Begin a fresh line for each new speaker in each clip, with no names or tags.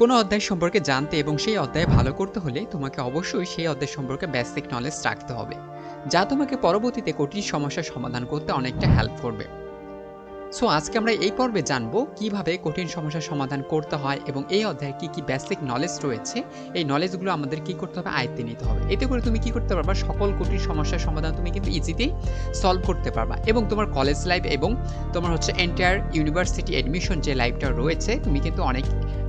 কোনো অধ্যায় সম্পর্কে জানতে এবং সেই অধ্যায় ভালো করতে হলে তোমাকে অবশ্যই সেই অধ্যায় সম্পর্কে বেসিক নলেজ রাখতে হবে যা তোমাকে পরবর্তীতে কঠিন সমস্যার সমাধান করতে অনেকটা হেল্প করবে সো আজকে আমরা এই পর্বে জানবো কিভাবে কঠিন সমস্যার সমাধান করতে হয় এবং এই অধ্যায়ে কি কি বেসিক নলেজ রয়েছে এই নলেজগুলো আমাদের কি করতে হবে আয়ত্তে নিতে হবে এতে করে তুমি কি করতে পারবা সকল কঠিন সমস্যার সমাধান তুমি কিন্তু ইজিতেই সলভ করতে পারবা এবং তোমার কলেজ লাইফ এবং তোমার হচ্ছে এন্টায়ার ইউনিভার্সিটি অ্যাডমিশন যে লাইফটা রয়েছে তুমি কিন্তু অনেক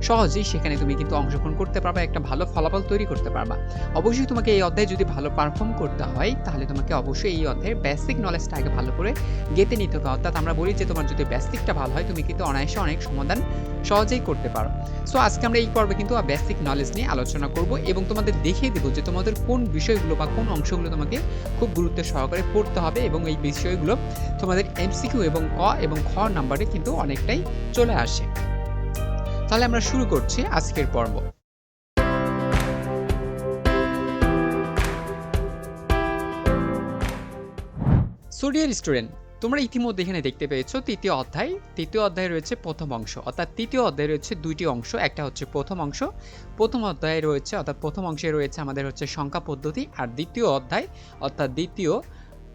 সহজেই সেখানে তুমি কিন্তু অংশগ্রহণ করতে পারবা একটা ভালো ফলাফল তৈরি করতে পারবা অবশ্যই তোমাকে এই অধ্যায়ে যদি ভালো পারফর্ম করতে হয় তাহলে তোমাকে অবশ্যই এই অধ্যায়ের বেসিক নলেজটা আগে ভালো করে গেতে নিতে হবে অর্থাৎ আমরা বলি যে তোমার যদি বেসিকটা ভালো হয় তুমি কিন্তু অনায়াসে অনেক সমাধান সহজেই করতে পারো সো আজকে আমরা এই পর্বে কিন্তু বেসিক নলেজ নিয়ে আলোচনা করব এবং তোমাদের দেখিয়ে দেবো যে তোমাদের কোন বিষয়গুলো বা কোন অংশগুলো তোমাকে খুব গুরুত্ব সহকারে পড়তে হবে এবং এই বিষয়গুলো তোমাদের এমসিকিউ এবং ক এবং খ নাম্বারে কিন্তু অনেকটাই চলে আসে তাহলে আমরা শুরু করছি আজকের পর্ব সো ডিয়ার স্টুডেন্ট তোমরা ইতিমধ্যে এখানে দেখতে পেয়েছো তৃতীয় অধ্যায় তৃতীয় অধ্যায় রয়েছে প্রথম অংশ অর্থাৎ তৃতীয় অধ্যায় রয়েছে দুইটি অংশ একটা হচ্ছে প্রথম অংশ প্রথম অধ্যায়ে রয়েছে অর্থাৎ প্রথম অংশে রয়েছে আমাদের হচ্ছে সংখ্যা পদ্ধতি আর দ্বিতীয় অধ্যায় অর্থাৎ দ্বিতীয়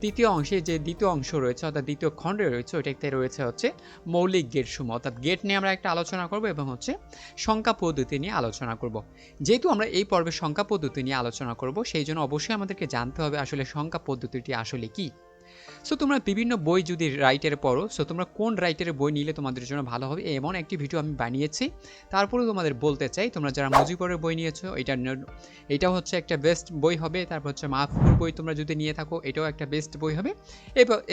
তৃতীয় অংশে যে দ্বিতীয় অংশ রয়েছে অর্থাৎ দ্বিতীয় খণ্ডে রয়েছে ওইটাতে রয়েছে হচ্ছে মৌলিক গেট সমূহ অর্থাৎ গেট নিয়ে আমরা একটা আলোচনা করব এবং হচ্ছে সংখ্যা পদ্ধতি নিয়ে আলোচনা করব যেহেতু আমরা এই পর্বে সংখ্যা পদ্ধতি নিয়ে আলোচনা করব সেই জন্য অবশ্যই আমাদেরকে জানতে হবে আসলে সংখ্যা পদ্ধতিটি আসলে কী সো তোমরা বিভিন্ন বই যদি রাইটের পড়ো সো তোমরা কোন রাইটের বই নিলে তোমাদের জন্য ভালো হবে এমন একটি ভিডিও আমি বানিয়েছি তারপরেও তোমাদের বলতে চাই তোমরা যারা মুজিবরের বই নিয়েছো এটা এটা হচ্ছে একটা বেস্ট বই হবে তারপর হচ্ছে মাহফুর বই তোমরা যদি নিয়ে থাকো এটাও একটা বেস্ট বই হবে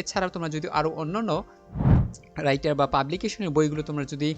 এছাড়াও তোমরা যদি আরও অন্যান্য রাইটার বা পাবলিকেশনের বইগুলো তোমরা যদি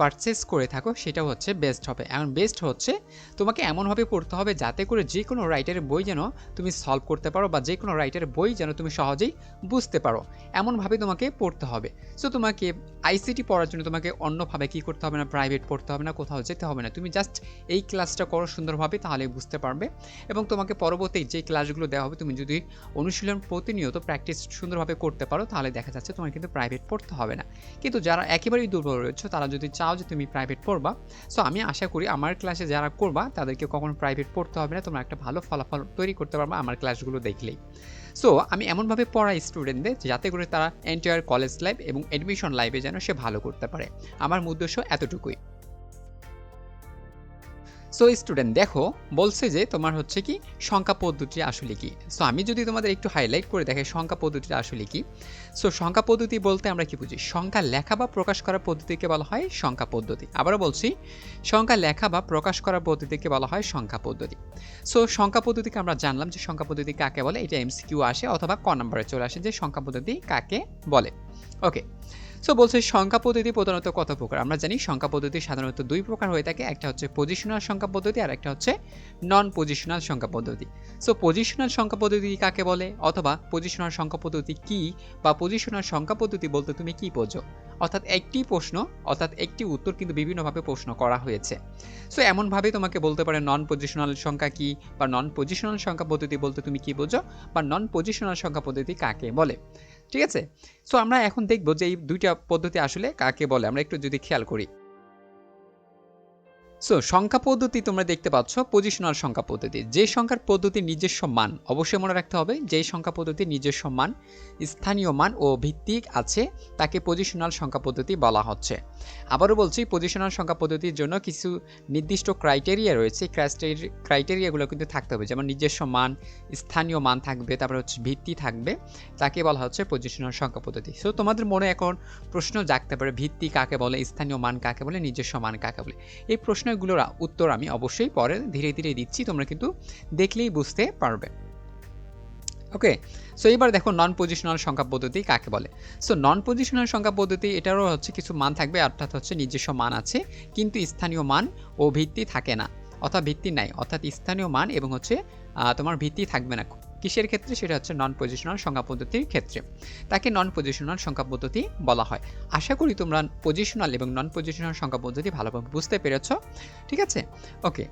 পারচেস করে থাকো সেটা হচ্ছে বেস্ট হবে এমন বেস্ট হচ্ছে তোমাকে এমনভাবে পড়তে হবে যাতে করে যে কোনো রাইটারের বই যেন তুমি সলভ করতে পারো বা যে কোনো রাইটারের বই যেন তুমি সহজেই বুঝতে পারো এমনভাবে তোমাকে পড়তে হবে সো তোমাকে আইসিটি পড়ার জন্য তোমাকে অন্যভাবে কী করতে হবে না প্রাইভেট পড়তে হবে না কোথাও যেতে হবে না তুমি জাস্ট এই ক্লাসটা করো সুন্দরভাবে তাহলে বুঝতে পারবে এবং তোমাকে পরবর্তী যে ক্লাসগুলো দেওয়া হবে তুমি যদি অনুশীলন প্রতিনিয়ত প্র্যাকটিস সুন্দরভাবে করতে পারো তাহলে দেখা যাচ্ছে তোমার কিন্তু প্রাইভেট পড়তে হবে না কিন্তু যারা একেবারেই দুর্বল রয়েছে তারা যদি চাও যে তুমি প্রাইভেট পড়বা সো আমি আশা করি আমার ক্লাসে যারা করবা তাদেরকে কখনো প্রাইভেট পড়তে হবে না তোমরা একটা ভালো ফলাফল তৈরি করতে পারবা আমার ক্লাসগুলো দেখলেই সো আমি এমনভাবে পড়াই স্টুডেন্টদের যাতে করে তারা এন্টায়ার কলেজ লাইফ এবং অ্যাডমিশন লাইফে যেন সে ভালো করতে পারে আমার উদ্দেশ্য এতটুকুই সো স্টুডেন্ট দেখো বলছে যে তোমার হচ্ছে কি সংখ্যা পদ্ধতি আসলে কি সো আমি যদি তোমাদের একটু হাইলাইট করে দেখাই সংখ্যা পদ্ধতি আসলে কি সো সংখ্যা পদ্ধতি বলতে আমরা কি বুঝি সংখ্যা লেখা বা প্রকাশ করার পদ্ধতিকে বলা হয় সংখ্যা পদ্ধতি আবারও বলছি সংখ্যা লেখা বা প্রকাশ করার পদ্ধতিকে বলা হয় সংখ্যা পদ্ধতি সো সংখ্যা পদ্ধতিকে আমরা জানলাম যে সংখ্যা পদ্ধতি কাকে বলে এটা এমসিকিউ আসে অথবা ক নম্বরে চলে আসে যে সংখ্যা পদ্ধতি কাকে বলে ওকে সো বলছে সংখ্যা পদ্ধতি প্রধানত কত প্রকার আমরা জানি সংখ্যা পদ্ধতি সাধারণত দুই প্রকার হয়ে থাকে একটা হচ্ছে পজিশনাল সংখ্যা পদ্ধতি আর একটা হচ্ছে নন পজিশনাল সংখ্যা পদ্ধতি সো পজিশনাল সংখ্যা পদ্ধতি কাকে বলে অথবা পজিশনাল সংখ্যা পদ্ধতি কি বা পজিশনাল সংখ্যা পদ্ধতি বলতে তুমি কি বোঝো অর্থাৎ একটি প্রশ্ন অর্থাৎ একটি উত্তর কিন্তু বিভিন্নভাবে প্রশ্ন করা হয়েছে সো এমনভাবে তোমাকে বলতে পারে নন পজিশনাল সংখ্যা কি বা নন পজিশনাল সংখ্যা পদ্ধতি বলতে তুমি কি বোঝো বা নন পজিশনাল সংখ্যা পদ্ধতি কাকে বলে ঠিক আছে সো আমরা এখন দেখব যে এই দুইটা পদ্ধতি আসলে কাকে বলে আমরা একটু যদি খেয়াল করি সো সংখ্যা পদ্ধতি তোমরা দেখতে পাচ্ছ পজিশনাল সংখ্যা পদ্ধতি যে সংখ্যার পদ্ধতির নিজস্ব মান অবশ্যই মনে রাখতে হবে যে সংখ্যা পদ্ধতির নিজস্ব মান স্থানীয় মান ও ভিত্তিক আছে তাকে পজিশনাল সংখ্যা পদ্ধতি বলা হচ্ছে আবারও বলছি পজিশনাল সংখ্যা পদ্ধতির জন্য কিছু নির্দিষ্ট ক্রাইটেরিয়া রয়েছে ক্রাইটেরিয়াগুলো কিন্তু থাকতে হবে যেমন নিজস্ব মান স্থানীয় মান থাকবে তারপরে হচ্ছে ভিত্তি থাকবে তাকে বলা হচ্ছে পজিশনাল সংখ্যা পদ্ধতি সো তোমাদের মনে এখন প্রশ্ন জাগতে পারে ভিত্তি কাকে বলে স্থানীয় মান কাকে বলে নিজস্ব মান কাকে বলে এই প্রশ্ন প্রশ্নগুলোর উত্তর আমি অবশ্যই পরে ধীরে ধীরে দিচ্ছি তোমরা কিন্তু দেখলেই বুঝতে পারবে ওকে সো এবার দেখো নন পজিশনাল সংখ্যা পদ্ধতি কাকে বলে সো নন পজিশনাল সংখ্যা পদ্ধতি এটারও হচ্ছে কিছু মান থাকবে অর্থাৎ হচ্ছে নিজস্ব মান আছে কিন্তু স্থানীয় মান ও ভিত্তি থাকে না অর্থাৎ ভিত্তি নাই অর্থাৎ স্থানীয় মান এবং হচ্ছে তোমার ভিত্তি থাকবে না কিসের ক্ষেত্রে সেটা হচ্ছে নন পজিশনাল সংখ্যা পদ্ধতির ক্ষেত্রে তাকে নন পজিশনাল সংখ্যা পদ্ধতি বলা হয় আশা করি তোমরা পজিশনাল এবং নন পজিশনাল সংখ্যা পদ্ধতি ভালোভাবে বুঝতে পেরেছ ঠিক আছে ওকে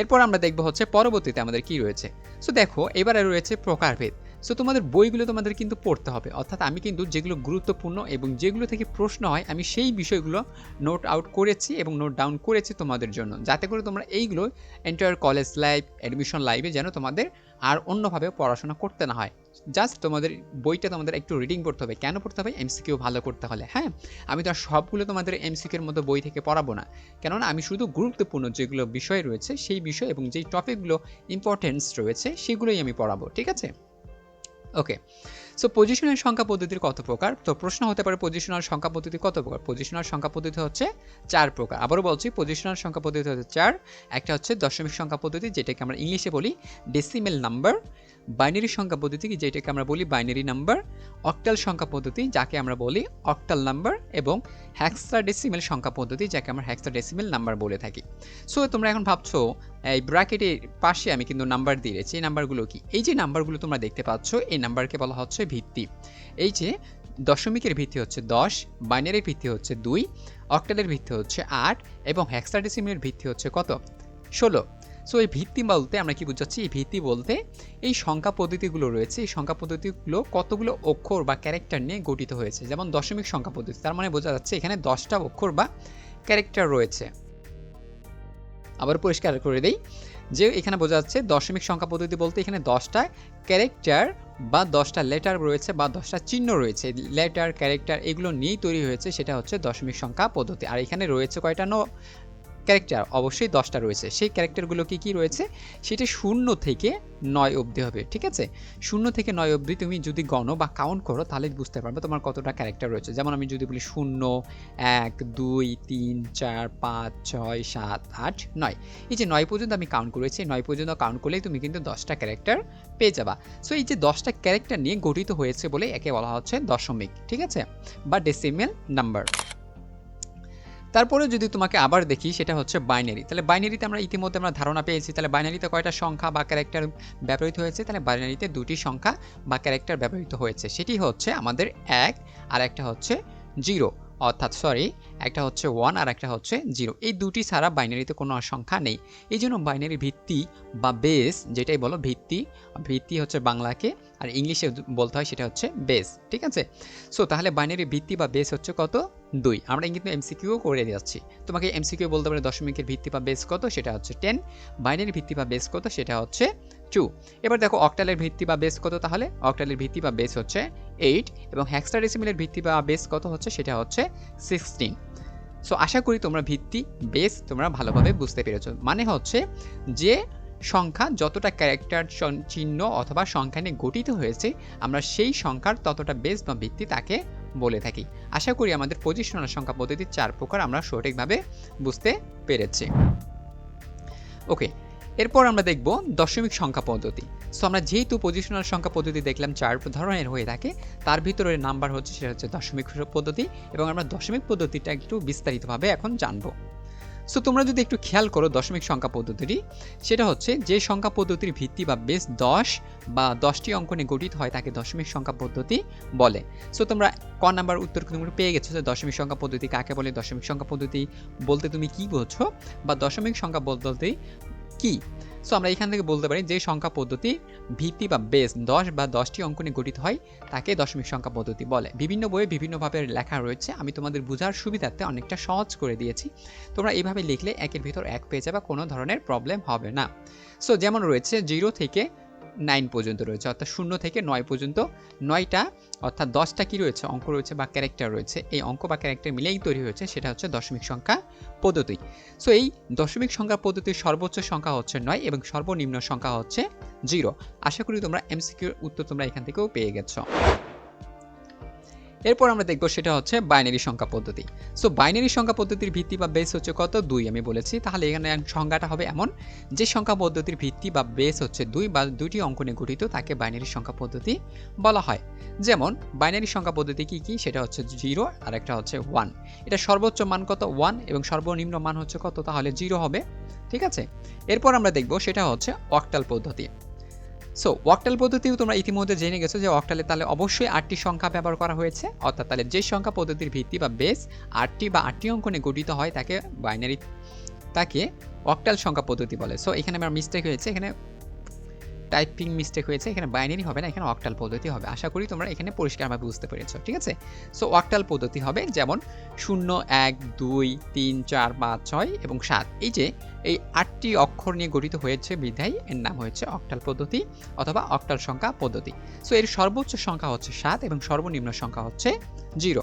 এরপর আমরা দেখব হচ্ছে পরবর্তীতে আমাদের কি রয়েছে সো দেখো এবারে রয়েছে প্রকারভেদ সো তোমাদের বইগুলো তোমাদের কিন্তু পড়তে হবে অর্থাৎ আমি কিন্তু যেগুলো গুরুত্বপূর্ণ এবং যেগুলো থেকে প্রশ্ন হয় আমি সেই বিষয়গুলো নোট আউট করেছি এবং নোট ডাউন করেছি তোমাদের জন্য যাতে করে তোমরা এইগুলো এন্টায়ার কলেজ লাইফ অ্যাডমিশন লাইফে যেন তোমাদের আর অন্যভাবে পড়াশোনা করতে না হয় জাস্ট তোমাদের বইটা তোমাদের একটু রিডিং পড়তে হবে কেন পড়তে হবে এমসিকিউ ভালো করতে হলে হ্যাঁ আমি তো আর সবগুলো তোমাদের এমসিকিউর মতো বই থেকে পড়াবো না কেননা আমি শুধু গুরুত্বপূর্ণ যেগুলো বিষয় রয়েছে সেই বিষয় এবং যেই টপিকগুলো ইম্পর্টেন্স রয়েছে সেগুলোই আমি পড়াবো ঠিক আছে ওকে সো পজিশনের সংখ্যা পদ্ধতির কত প্রকার তো প্রশ্ন হতে পারে পজিশনাল সংখ্যা পদ্ধতি কত প্রকার পজিশনাল সংখ্যা পদ্ধতি হচ্ছে চার প্রকার আবারও বলছি পজিশনাল সংখ্যা পদ্ধতি হচ্ছে চার একটা হচ্ছে দশমিক সংখ্যা পদ্ধতি যেটাকে আমরা ইংলিশে বলি ডেসিমেল নাম্বার বাইনারি সংখ্যা পদ্ধতি কি যেটাকে আমরা বলি বাইনারি নাম্বার অক্টাল সংখ্যা পদ্ধতি যাকে আমরা বলি অক্টাল নাম্বার এবং হ্যাক্সা ডেসিমেল সংখ্যা পদ্ধতি যাকে আমরা হ্যাক্সা ডেসিমেল নাম্বার বলে থাকি সো তোমরা এখন ভাবছো এই ব্র্যাকেটের পাশে আমি কিন্তু নাম্বার রেছি এই নাম্বারগুলো কি এই যে নাম্বারগুলো তোমরা দেখতে পাচ্ছ এই নাম্বারকে বলা হচ্ছে ভিত্তি এই যে দশমিকের ভিত্তি হচ্ছে দশ বাইনারির ভিত্তি হচ্ছে দুই অক্টালের ভিত্তি হচ্ছে আট এবং ডেসিমেলের ভিত্তি হচ্ছে কত ষোলো সো এই ভিত্তি বলতে আমরা কি বুঝাচ্ছি এই ভিত্তি বলতে এই সংখ্যা পদ্ধতিগুলো রয়েছে এই সংখ্যা পদ্ধতিগুলো কতগুলো অক্ষর বা ক্যারেক্টার নিয়ে গঠিত হয়েছে যেমন দশমিক সংখ্যা পদ্ধতি তার মানে বোঝা যাচ্ছে এখানে দশটা অক্ষর বা ক্যারেক্টার রয়েছে আবার পরিষ্কার করে দেই যে এখানে বোঝা যাচ্ছে দশমিক সংখ্যা পদ্ধতি বলতে এখানে দশটা ক্যারেক্টার বা দশটা লেটার রয়েছে বা দশটা চিহ্ন রয়েছে লেটার ক্যারেক্টার এগুলো নিয়েই তৈরি হয়েছে সেটা হচ্ছে দশমিক সংখ্যা পদ্ধতি আর এখানে রয়েছে কয়টা ন ক্যারেক্টার অবশ্যই দশটা রয়েছে সেই ক্যারেক্টারগুলো কি কি রয়েছে সেটা শূন্য থেকে নয় অবধি হবে ঠিক আছে শূন্য থেকে নয় অবধি তুমি যদি গণ বা কাউন্ট করো তাহলে বুঝতে পারবে তোমার কতটা ক্যারেক্টার রয়েছে যেমন আমি যদি বলি শূন্য এক দুই তিন চার পাঁচ ছয় সাত আট নয় এই যে নয় পর্যন্ত আমি কাউন্ট করেছি নয় পর্যন্ত কাউন্ট করলেই তুমি কিন্তু দশটা ক্যারেক্টার পেয়ে যাবা সো এই যে দশটা ক্যারেক্টার নিয়ে গঠিত হয়েছে বলে একে বলা হচ্ছে দশমিক ঠিক আছে বা ডেসিমেল নাম্বার তারপরে যদি তোমাকে আবার দেখি সেটা হচ্ছে বাইনারি তাহলে বাইনারিতে আমরা ইতিমধ্যে আমরা ধারণা পেয়েছি তাহলে বাইনারিতে কয়টা সংখ্যা বা ক্যারেক্টার ব্যবহৃত হয়েছে তাহলে বাইনারিতে দুটি সংখ্যা বা ক্যারেক্টার ব্যবহৃত হয়েছে সেটি হচ্ছে আমাদের এক আর একটা হচ্ছে জিরো অর্থাৎ সরি একটা হচ্ছে ওয়ান আর একটা হচ্ছে জিরো এই দুটি ছাড়া বাইনারিতে কোনো সংখ্যা নেই এই জন্য বাইনারি ভিত্তি বা বেস যেটাই বলো ভিত্তি ভিত্তি হচ্ছে বাংলাকে আর ইংলিশে বলতে হয় সেটা হচ্ছে বেস ঠিক আছে সো তাহলে বাইনারি ভিত্তি বা বেস হচ্ছে কত দুই আমরা কিন্তু এমসিকিউ করে যাচ্ছি তোমাকে এমসিকিউ বলতে পারে দশমিকের ভিত্তি পা বেস কত সেটা হচ্ছে টেন বাইনারি ভিত্তি পা বেস কত সেটা হচ্ছে টু এবার দেখো অক্টালের ভিত্তি পা বেস কত তাহলে অক্টালের ভিত্তি পা বেস হচ্ছে এইট এবং হ্যাক্সটা হ্যাক্সাডেসিমেলের ভিত্তি পা বেস কত হচ্ছে সেটা হচ্ছে সিক্সটিন সো আশা করি তোমরা ভিত্তি বেস তোমরা ভালোভাবে বুঝতে পেরেছ মানে হচ্ছে যে সংখ্যা যতটা ক্যারেক্টার চিহ্ন অথবা সংখ্যা নিয়ে গঠিত হয়েছে আমরা সেই সংখ্যার ততটা বেস বা ভিত্তি তাকে বলে থাকি আশা করি আমাদের পজিশনাল সংখ্যা পদ্ধতির চার প্রকার আমরা সঠিকভাবে বুঝতে পেরেছি ওকে এরপর আমরা দেখব দশমিক সংখ্যা পদ্ধতি সো আমরা যেহেতু পজিশনাল সংখ্যা পদ্ধতি দেখলাম চার ধরনের হয়ে থাকে তার ভিতরে নাম্বার হচ্ছে সেটা হচ্ছে দশমিক পদ্ধতি এবং আমরা দশমিক পদ্ধতিটা একটু বিস্তারিতভাবে এখন জানবো সো তোমরা যদি একটু খেয়াল করো দশমিক সংখ্যা পদ্ধতিটি সেটা হচ্ছে যে সংখ্যা পদ্ধতির ভিত্তি বা বেস দশ বা দশটি অঙ্ক নিয়ে গঠিত হয় তাকে দশমিক সংখ্যা পদ্ধতি বলে সো তোমরা ক নাম্বার উত্তর তোমরা পেয়ে গেছো যে দশমিক সংখ্যা পদ্ধতি কাকে বলে দশমিক সংখ্যা পদ্ধতি বলতে তুমি কি বলছো বা দশমিক সংখ্যা পদ্ধতি কী সো আমরা এখান থেকে বলতে পারি যে সংখ্যা পদ্ধতি ভিত্তি বা বেস দশ বা দশটি অঙ্ক নিয়ে গঠিত হয় তাকে দশমিক সংখ্যা পদ্ধতি বলে বিভিন্ন বইয়ে বিভিন্নভাবে লেখা রয়েছে আমি তোমাদের বোঝার সুবিধার্থে অনেকটা সহজ করে দিয়েছি তোমরা এইভাবে লিখলে একের ভিতর এক পেয়ে যাবে কোনো ধরনের প্রবলেম হবে না সো যেমন রয়েছে জিরো থেকে নাইন পর্যন্ত রয়েছে অর্থাৎ শূন্য থেকে নয় পর্যন্ত নয়টা অর্থাৎ দশটা কী রয়েছে অঙ্ক রয়েছে বা ক্যারেক্টার রয়েছে এই অঙ্ক বা ক্যারেক্টার মিলেই তৈরি হয়েছে সেটা হচ্ছে দশমিক সংখ্যা পদ্ধতি সো এই দশমিক সংখ্যা পদ্ধতির সর্বোচ্চ সংখ্যা হচ্ছে নয় এবং সর্বনিম্ন সংখ্যা হচ্ছে জিরো আশা করি তোমরা এমসিকিউর উত্তর তোমরা এখান থেকেও পেয়ে গেছো এরপর আমরা দেখব সেটা হচ্ছে বাইনারি সংখ্যা পদ্ধতি সো বাইনারি সংখ্যা পদ্ধতির ভিত্তি বা বেস হচ্ছে কত দুই আমি বলেছি তাহলে এখানে সংখ্যাটা হবে এমন যে সংখ্যা পদ্ধতির ভিত্তি বা বেস হচ্ছে দুই বা দুইটি অঙ্ক নিয়ে গঠিত তাকে বাইনারি সংখ্যা পদ্ধতি বলা হয় যেমন বাইনারি সংখ্যা পদ্ধতি কি কি সেটা হচ্ছে জিরো আর একটা হচ্ছে ওয়ান এটা সর্বোচ্চ মান কত ওয়ান এবং সর্বনিম্ন মান হচ্ছে কত তাহলে জিরো হবে ঠিক আছে এরপর আমরা দেখব সেটা হচ্ছে অক্টাল পদ্ধতি সো অক্টাল পদ্ধতিও তোমরা ইতিমধ্যে জেনে গেছো যে অক্টালে তাহলে অবশ্যই আটটি সংখ্যা ব্যবহার করা হয়েছে অর্থাৎ তাহলে যে সংখ্যা পদ্ধতির ভিত্তি বা বেস আটটি বা আটটি অঙ্কনে গঠিত হয় তাকে বাইনারি তাকে অক্টাল সংখ্যা পদ্ধতি বলে সো এখানে আমার মিস্টেক হয়েছে এখানে টাইপিং মিস্টেক হয়েছে এখানে বাইনারি হবে না এখানে অকটাল পদ্ধতি হবে আশা করি তোমরা এখানে পরিষ্কারভাবে বুঝতে পেরেছো ঠিক আছে সো অকটাল পদ্ধতি হবে যেমন শূন্য এক দুই তিন চার পাঁচ ছয় এবং সাত এই যে এই আটটি অক্ষর নিয়ে গঠিত হয়েছে বিধায় এর নাম হয়েছে অকটাল পদ্ধতি অথবা অকটাল সংখ্যা পদ্ধতি সো এর সর্বোচ্চ সংখ্যা হচ্ছে সাত এবং সর্বনিম্ন সংখ্যা হচ্ছে জিরো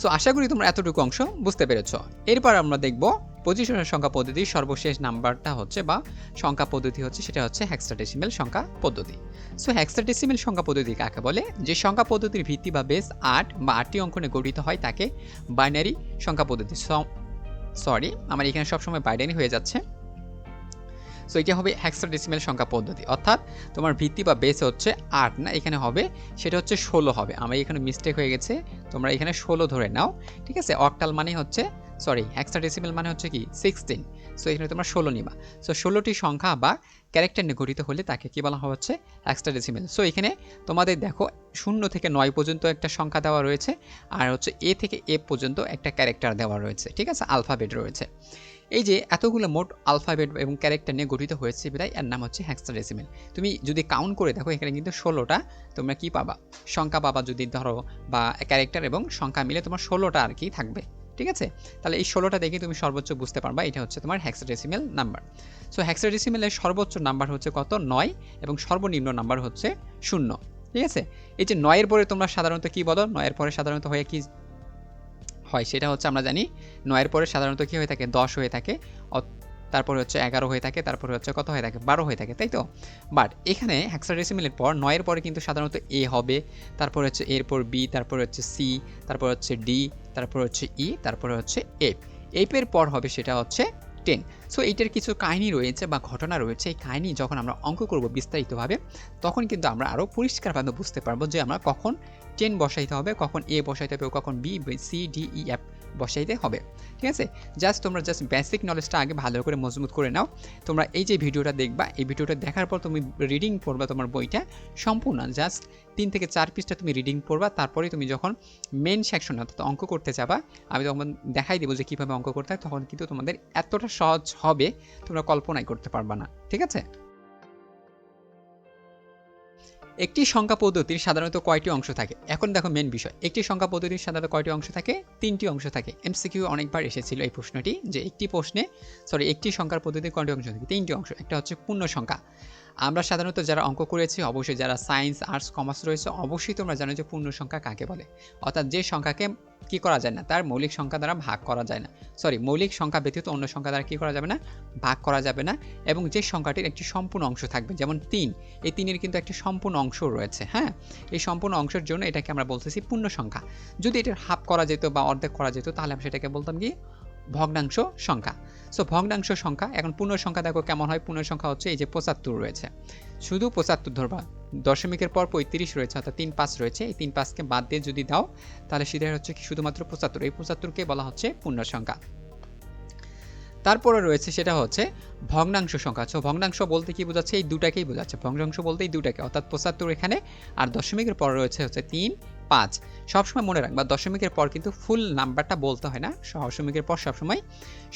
সো আশা করি তোমরা এতটুকু অংশ বুঝতে পেরেছ এরপর আমরা দেখব পজিশনের সংখ্যা পদ্ধতির সর্বশেষ নাম্বারটা হচ্ছে বা সংখ্যা পদ্ধতি হচ্ছে সেটা হচ্ছে হ্যাক্সাডেসিমেল সংখ্যা পদ্ধতি সো হ্যাক্সাডেসিমেল সংখ্যা পদ্ধতি কাকে বলে যে সংখ্যা পদ্ধতির ভিত্তি বা বেস আট বা আটটি অঙ্কনে গঠিত হয় তাকে বাইনারি সংখ্যা পদ্ধতি সরি আমার এখানে সবসময় বাইনারি হয়ে যাচ্ছে সো এটা হবে হ্যাক্সাডেসিমেল সংখ্যা পদ্ধতি অর্থাৎ তোমার ভিত্তি বা বেস হচ্ছে আট না এখানে হবে সেটা হচ্ছে ষোলো হবে আমার এখানে মিস্টেক হয়ে গেছে তোমরা এখানে ষোলো ধরে নাও ঠিক আছে অকটাল মানে হচ্ছে সরি হেক্সা ডেসিমেল মানে হচ্ছে কি সিক্সটিন সো এখানে তোমরা ষোলো নিবা সো ষোলোটি সংখ্যা বা ক্যারেক্টার নিয়ে গঠিত হলে তাকে কী বলা হচ্ছে এক্সট্রা ডেসিমেল সো এখানে তোমাদের দেখো শূন্য থেকে নয় পর্যন্ত একটা সংখ্যা দেওয়া রয়েছে আর হচ্ছে এ থেকে এ পর্যন্ত একটা ক্যারেক্টার দেওয়া রয়েছে ঠিক আছে আলফাবেট রয়েছে এই যে এতগুলো মোট আলফাবেট এবং ক্যারেক্টার নিয়ে গঠিত হয়েছে বিদায় এর নাম হচ্ছে ডেসিমেল তুমি যদি কাউন্ট করে দেখো এখানে কিন্তু ষোলোটা তোমরা কি পাবা সংখ্যা পাবা যদি ধরো বা ক্যারেক্টার এবং সংখ্যা মিলে তোমার ষোলোটা আর কি থাকবে ঠিক আছে তাহলে এই ষোলোটা দেখে তুমি সর্বোচ্চ বুঝতে পারবা এটা হচ্ছে তোমার হ্যাক্সাডেসিমেল নাম্বার সো হ্যাক্সাডেসিমেলের সর্বোচ্চ নাম্বার হচ্ছে কত নয় এবং সর্বনিম্ন নাম্বার হচ্ছে শূন্য ঠিক আছে এই যে নয়ের পরে তোমরা সাধারণত কি বলো নয়ের পরে সাধারণত হয়ে কি হয় সেটা হচ্ছে আমরা জানি নয়ের পরে সাধারণত কি হয়ে থাকে দশ হয়ে থাকে তারপরে হচ্ছে এগারো হয়ে থাকে তারপরে হচ্ছে কত হয়ে থাকে বারো হয়ে থাকে তাই তো বাট এখানে হ্যাক্সাডেসিমেলের পর নয়ের পরে কিন্তু সাধারণত এ হবে তারপর হচ্ছে এরপর বি তারপর হচ্ছে সি তারপর হচ্ছে ডি তারপর হচ্ছে ই তারপরে হচ্ছে এফ e, এফের পর হবে সেটা হচ্ছে টেন সো এইটার কিছু কাহিনী রয়েছে বা ঘটনা রয়েছে এই কাহিনী যখন আমরা অঙ্ক করব বিস্তারিতভাবে তখন কিন্তু আমরা আরও পরিষ্কারভাবে বুঝতে পারবো যে আমরা কখন টেন বসাইতে হবে কখন এ বসাইতে হবে কখন B C D E F বসাইতে হবে ঠিক আছে জাস্ট তোমরা জাস্ট বেসিক নলেজটা আগে ভালো করে মজবুত করে নাও তোমরা এই যে ভিডিওটা দেখবা এই ভিডিওটা দেখার পর তুমি রিডিং পড়বা তোমার বইটা সম্পূর্ণ জাস্ট তিন থেকে চার পিসটা তুমি রিডিং পড়বা তারপরে তুমি যখন মেন সেকশন অর্থাৎ অঙ্ক করতে যাবা আমি তখন দেখাই দেবো যে কীভাবে অঙ্ক করতে হয় তখন কিন্তু তোমাদের এতটা সহজ হবে তোমরা কল্পনাই করতে পারবা না ঠিক আছে একটি সংখ্যা পদ্ধতির সাধারণত কয়টি অংশ থাকে এখন দেখো মেন বিষয় একটি সংখ্যা পদ্ধতির সাধারণত কয়টি অংশ থাকে তিনটি অংশ থাকে এমসিকিউ অনেকবার এসেছিল এই প্রশ্নটি যে একটি প্রশ্নে সরি একটি সংখ্যার পদ্ধতির কয়টি অংশ থাকে তিনটি অংশ একটা হচ্ছে পূর্ণ সংখ্যা আমরা সাধারণত যারা অঙ্ক করেছি অবশ্যই যারা সায়েন্স আর্টস কমার্স রয়েছে অবশ্যই তোমরা জানো যে পূর্ণ সংখ্যা কাকে বলে অর্থাৎ যে সংখ্যাকে কি করা যায় না তার মৌলিক সংখ্যা দ্বারা ভাগ করা যায় না সরি মৌলিক সংখ্যা ব্যতীত অন্য সংখ্যা দ্বারা কী করা যাবে না ভাগ করা যাবে না এবং যে সংখ্যাটির একটি সম্পূর্ণ অংশ থাকবে যেমন তিন এই তিনের কিন্তু একটি সম্পূর্ণ অংশ রয়েছে হ্যাঁ এই সম্পূর্ণ অংশের জন্য এটাকে আমরা বলতেছি পূর্ণ সংখ্যা যদি এটার হাফ করা যেত বা অর্ধেক করা যেত তাহলে আমি সেটাকে বলতাম কি ভগ্নাংশ সংখ্যা সো ভগ্নাংশ সংখ্যা এখন পূর্ণ সংখ্যা দেখো কেমন হয় পূর্ণ সংখ্যা হচ্ছে এই যে পঁচাত্তর রয়েছে শুধু পঁচাত্তর ধরবা দশমিকের পর পঁয়ত্রিশ রয়েছে অর্থাৎ তিন পাঁচ রয়েছে এই তিন পাঁচকে বাদ দিয়ে যদি দাও তাহলে সেটা হচ্ছে কি শুধুমাত্র পঁচাত্তর এই পঁচাত্তরকে বলা হচ্ছে পূর্ণ সংখ্যা তারপরে রয়েছে সেটা হচ্ছে ভগ্নাংশ সংখ্যা সো ভগ্নাংশ বলতে কি বোঝাচ্ছে এই দুটাকেই বোঝাচ্ছে ভগ্নাংশ বলতে এই দুটাকে অর্থাৎ পঁচাত্তর এখানে আর দশমিকের পর রয়েছে হচ্ছে তিন পাঁচ সবসময় মনে রাখবা দশমিকের পর কিন্তু ফুল নাম্বারটা বলতে হয় না দশমিকের পর সবসময়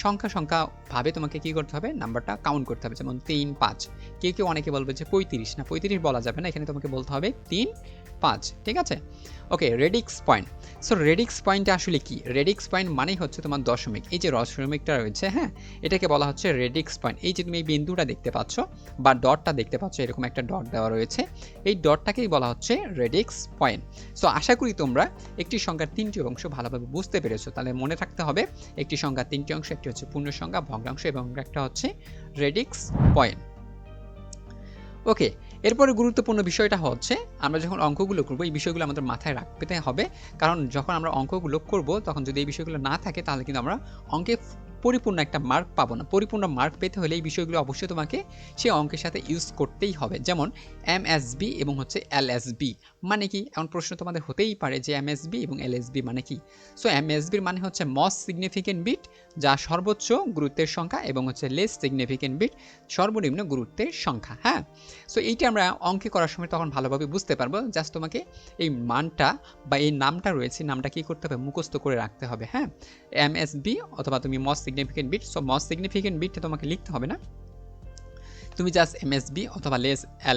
সংখ্যা সংখ্যা ভাবে তোমাকে কি করতে হবে নাম্বারটা কাউন্ট করতে হবে যেমন তিন পাঁচ কেউ কেউ অনেকে বলবে যে পঁয়ত্রিশ না পঁয়ত্রিশ বলা যাবে না এখানে তোমাকে বলতে হবে তিন পাঁচ ঠিক আছে okay radix point so radix point আসলে কি রেডিক্স পয়েন্ট মানেই হচ্ছে তোমার দশমিক এই যে দশমিকটা রয়েছে হ্যাঁ এটাকে বলা হচ্ছে রেডিক্স পয়েন্ট এই যে তুমি এই বিন্দুটা দেখতে পাচ্ছ বা ডটটা দেখতে পাচ্ছ এরকম একটা ডট দেওয়া রয়েছে এই ডটটাকেই বলা হচ্ছে রেডিক্স পয়েন্ট সো আশা করি তোমরা একটি সংখ্যার তিনটি অংশ ভালোভাবে বুঝতে পেরেছো তাহলে মনে রাখতে হবে একটি সংখ্যার তিনটি অংশ একটি হচ্ছে পূর্ণ সংখ্যা ভগ্নাংশ এবং একটা হচ্ছে রেডিক্স পয়েন্ট ওকে এরপরে গুরুত্বপূর্ণ বিষয়টা হচ্ছে আমরা যখন অঙ্কগুলো করব এই বিষয়গুলো আমাদের মাথায় রাখতে হবে কারণ যখন আমরা অঙ্কগুলো করব তখন যদি এই বিষয়গুলো না থাকে তাহলে কিন্তু আমরা অঙ্কে পরিপূর্ণ একটা মার্ক পাবো না পরিপূর্ণ মার্ক পেতে হলে এই বিষয়গুলো অবশ্যই তোমাকে সেই অঙ্কের সাথে ইউজ করতেই হবে যেমন এম এবং হচ্ছে এল মানে কি এমন প্রশ্ন তোমাদের হতেই পারে যে এম এবং এল মানে কি সো এম মানে হচ্ছে মস সিগনিফিকেন্ট বিট যা সর্বোচ্চ গুরুত্বের সংখ্যা এবং হচ্ছে লেস সিগনিফিকেন্ট বিট সর্বনিম্ন গুরুত্বের সংখ্যা হ্যাঁ সো এইটা আমরা অঙ্কে করার সময় তখন ভালোভাবে বুঝতে পারবো জাস্ট তোমাকে এই মানটা বা এই নামটা রয়েছে নামটা কি করতে হবে মুখস্থ করে রাখতে হবে হ্যাঁ এম এস বি অথবা তুমি most significant bit so most significant বিটটা তোমাকে লিখতে হবে না তুমি জাস্ট এমএসবি অথবা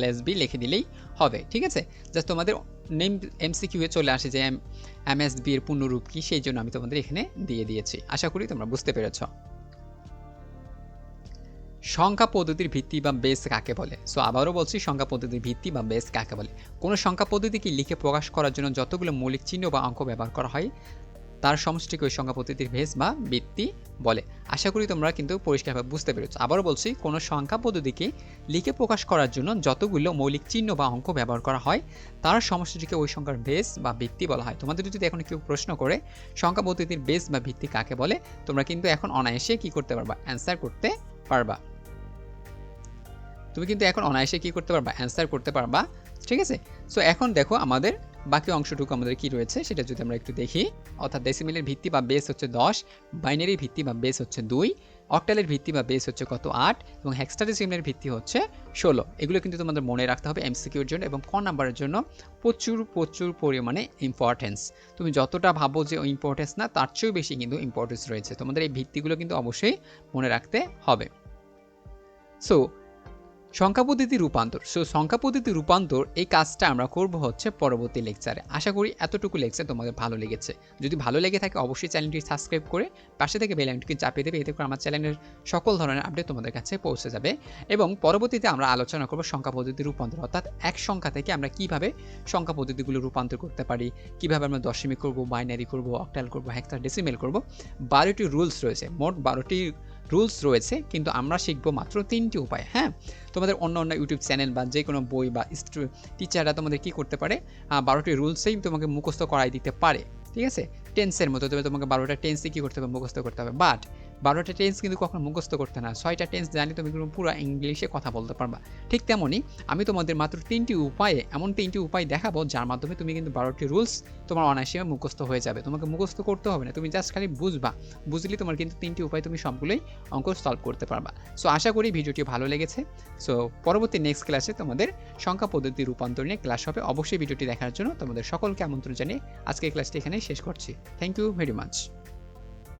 লেস বি লিখে দিলেই হবে ঠিক আছে জাস্ট তোমাদের নেম এমসিকিউয়ে চলে আসে যে এমএসবি এর পূর্ণরূপ কী সেই জন্য আমি তোমাদের এখানে দিয়ে দিয়েছি আশা করি তোমরা বুঝতে পেরেছ সংখ্যা পদ্ধতির ভিত্তি বা বেস কাকে বলে সো আবারও বলছি সংখ্যা পদ্ধতির ভিত্তি বা বেস কাকে বলে কোনো সংখ্যা পদ্ধতিকে লিখে প্রকাশ করার জন্য যতগুলো মৌলিক চিহ্ন বা অঙ্ক ব্যবহার করা হয় তার সমষ্টিকে ওই সংখ্যা পদ্ধতির ভেস বা বৃত্তি বলে আশা করি তোমরা কিন্তু পরিষ্কারভাবে বুঝতে পেরেছ আবারও বলছি কোনো সংখ্যা পদ্ধতিকে লিখে প্রকাশ করার জন্য যতগুলো মৌলিক চিহ্ন বা অঙ্ক ব্যবহার করা হয় তার সমষ্টিটিকে ওই সংখ্যার বেস বা ভিত্তি বলা হয় তোমাদের যদি এখন কেউ প্রশ্ন করে সংখ্যা পদ্ধতির বেস বা ভিত্তি কাকে বলে তোমরা কিন্তু এখন অনায়াসে কি করতে পারবা অ্যান্সার করতে পারবা তুমি কিন্তু এখন অনায়াসে কি করতে পারবা অ্যান্সার করতে পারবা ঠিক আছে সো এখন দেখো আমাদের বাকি অংশটুকু আমাদের কি রয়েছে সেটা যদি আমরা একটু দেখি অর্থাৎ ডেসিমেলের ভিত্তি বা বেস হচ্ছে দশ বাইনারি ভিত্তি বা বেস হচ্ছে দুই অক্টালের ভিত্তি বা বেস হচ্ছে কত আট এবং হ্যাক্সটারেসিমের ভিত্তি হচ্ছে ষোলো এগুলো কিন্তু তোমাদের মনে রাখতে হবে এমসিকিউর জন্য এবং ক নাম্বারের জন্য প্রচুর প্রচুর পরিমাণে ইম্পর্টেন্স তুমি যতটা ভাবো যে ইম্পর্টেন্স না তার চেয়েও বেশি কিন্তু ইম্পর্টেন্স রয়েছে তোমাদের এই ভিত্তিগুলো কিন্তু অবশ্যই মনে রাখতে হবে সো সংখ্যা পদ্ধতি রূপান্তর সো সংখ্যা পদ্ধতি রূপান্তর এই কাজটা আমরা করব হচ্ছে পরবর্তী লেকচারে আশা করি এতটুকু লেকচার তোমাদের ভালো লেগেছে যদি ভালো লেগে থাকে অবশ্যই চ্যানেলটি সাবস্ক্রাইব করে পাশে থেকে বেলাইনটিকে চাপিয়ে দেবে এতে করে আমার চ্যানেলের সকল ধরনের আপডেট তোমাদের কাছে পৌঁছে যাবে এবং পরবর্তীতে আমরা আলোচনা করব সংখ্যা পদ্ধতি রূপান্তর অর্থাৎ এক সংখ্যা থেকে আমরা কিভাবে সংখ্যা পদ্ধতিগুলো রূপান্তর করতে পারি কিভাবে আমরা দশমিক করব বাইনারি করব অক্টাল করব হেক্টার ডেসিমেল করব বারোটি রুলস রয়েছে মোট বারোটি রুলস রয়েছে কিন্তু আমরা শিখবো মাত্র তিনটি উপায় হ্যাঁ তোমাদের অন্য অন্য ইউটিউব চ্যানেল বা যে কোনো বই বা টিচাররা তোমাদের কি করতে পারে বারোটি রুলসেই তোমাকে মুখস্থ করাই দিতে পারে ঠিক আছে টেন্সের মতো তবে তোমাকে বারোটা টেন্সে কী করতে হবে মুখস্থ করতে হবে বাট বারোটা টেন্স কিন্তু কখনো মুখস্থ করতে না ছয়টা টেন্স জানি তুমি কিন্তু পুরো ইংলিশে কথা বলতে পারবা ঠিক তেমনই আমি তোমাদের মাত্র তিনটি উপায়ে এমন তিনটি উপায় দেখাবো যার মাধ্যমে তুমি কিন্তু বারোটি রুলস তোমার অনায়াসে মুখস্থ হয়ে যাবে তোমাকে মুখস্থ করতে হবে না তুমি জাস্ট খালি বুঝবা বুঝলে তোমার কিন্তু তিনটি উপায় তুমি সবগুলোই অঙ্ক সলভ করতে পারবা সো আশা করি ভিডিওটি ভালো লেগেছে সো পরবর্তী নেক্সট ক্লাসে তোমাদের সংখ্যা পদ্ধতি রূপান্তর নিয়ে ক্লাস হবে অবশ্যই ভিডিওটি দেখার জন্য তোমাদের সকলকে আমন্ত্রণ জানিয়ে আজকে ক্লাসটি এখানে শেষ করছি থ্যাংক ইউ ভেরি মাচ